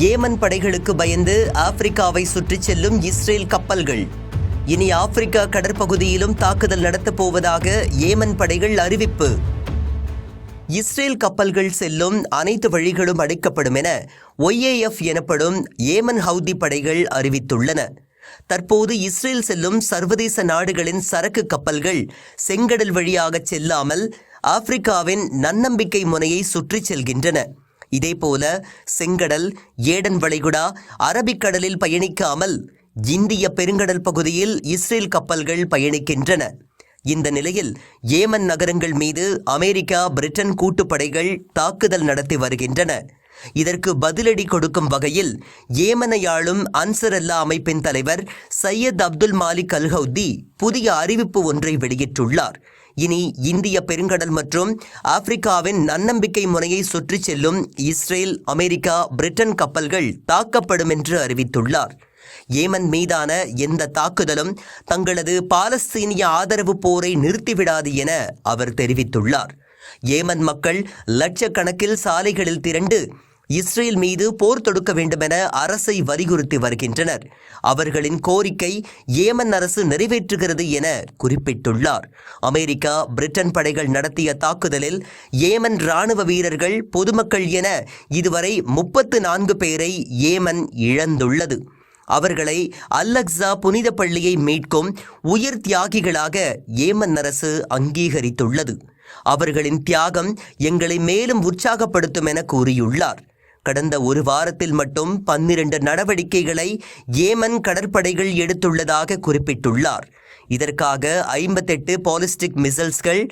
Yemen படைகளுக்கு பயந்து ஆப்பிரிக்காவை சுற்றிச் செல்லும் இஸ்ரேல் கப்பல்கள். இனி ஆப்பிரிக்கா கடற்பகுதியிலும் தாக்குதல் நடத்தப் போவதாக ஏமன் படைகள் அறிவிப்பு. இஸ்ரேல் கப்பல்கள் செல்லும் அனைத்து வழிகளும் அடைக்கப்படும் என ஒய்ஏஎஃப் எனப்படும் ஏமன் ஹவுதி படைகள் அறிவித்துள்ளன. தற்போது இஸ்ரேல் செல்லும் சர்வதேச நாடுகளின் சரக்கு கப்பல்கள் செங்கடல் வழியாக செல்லாமல் ஆப்பிரிக்காவின் நன்னம்பிக்கை முனையை சுற்றிச் செல்கின்றன. இதேபோல செங்கடல் ஏடன் வளைகுடா அரபிக்கடலில் பயணிக்காமல் இந்திய பெருங்கடல் பகுதியில் இஸ்ரேல் கப்பல்கள் பயணிக்கின்றன. இந்த நிலையில் ஏமன் நகரங்கள் மீது அமெரிக்கா பிரிட்டன் கூட்டுப்படைகள் தாக்குதல் நடத்தி வருகின்றன. இதற்கு பதிலடி கொடுக்கும் வகையில் ஏமனை ஆளும் அன்சரல்லா அமைப்பின் தலைவர் சையத் அப்துல் மாலிக் அல்ஹவுதி புதிய அறிவிப்பு ஒன்றை வெளியிட்டுள்ளார். இனி இந்திய பெருங்கடல் மற்றும் ஆப்பிரிக்காவின் நன்னம்பிக்கை முனையை சுற்றிச் செல்லும் இஸ்ரேல் அமெரிக்கா பிரிட்டன் கப்பல்கள் தாக்கப்படும் என்று அறிவித்துள்ளார். ஏமன் மீதான எந்த தாக்குதலும் தங்களது பாலஸ்தீனிய ஆதரவு போரை நிறுத்திவிடாது என அவர் தெரிவித்துள்ளார். ஏமன் மக்கள் லட்சக்கணக்கில் சாலைகளில் திரண்டு இஸ்ரேல் மீது போர் தொடுக்க வேண்டுமென அரசை வலியுறுத்தி வருகின்றனர். அவர்களின் கோரிக்கை ஏமன் அரசு நிறைவேற்றுகிறது என குறிப்பிட்டுள்ளார். அமெரிக்கா பிரிட்டன் படைகள் நடத்திய தாக்குதலில் ஏமன் ராணுவ வீரர்கள் பொதுமக்கள் என இதுவரை முப்பத்து நான்கு பேரை ஏமன் இழந்துள்ளது. அவர்களை அல்லக்ஸா புனித பள்ளியை மீட்கும் உயிர் தியாகிகளாக ஏமன் அரசு அங்கீகரித்துள்ளது. அவர்களின் தியாகம் எங்களை மேலும் உற்சாகப்படுத்தும் என கூறியுள்ளார். கடந்த ஒரு வாரத்தில் மட்டும் பன்னிரண்டு நடவடிக்கைகளை ஏமன் கடற்படைகள் எடுத்துள்ளதாக குறிப்பிட்டுள்ளார். இதற்காக ஐம்பத்தெட்டு பாலிஸ்டிக் மிசல்ஸ்கள்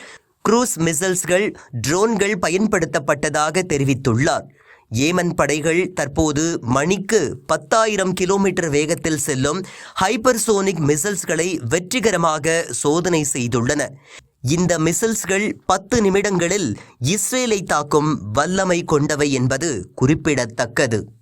குரூஸ் மிசல்ஸ்கள் ட்ரோன்கள் பயன்படுத்தப்பட்டதாக தெரிவித்துள்ளார். ஏமன் படைகள் தற்போது மணிக்கு பத்தாயிரம் கிலோமீட்டர் வேகத்தில் செல்லும் ஹைப்பர்சோனிக் மிசல்ஸ்களை வெற்றிகரமாக சோதனை செய்துள்ளன. இந்த மிசல்ஸ்கள் பத்து நிமிடங்களில் இஸ்ரேலை தாக்கும் வல்லமை கொண்டவை என்பது குறிப்பிடத்தக்கது.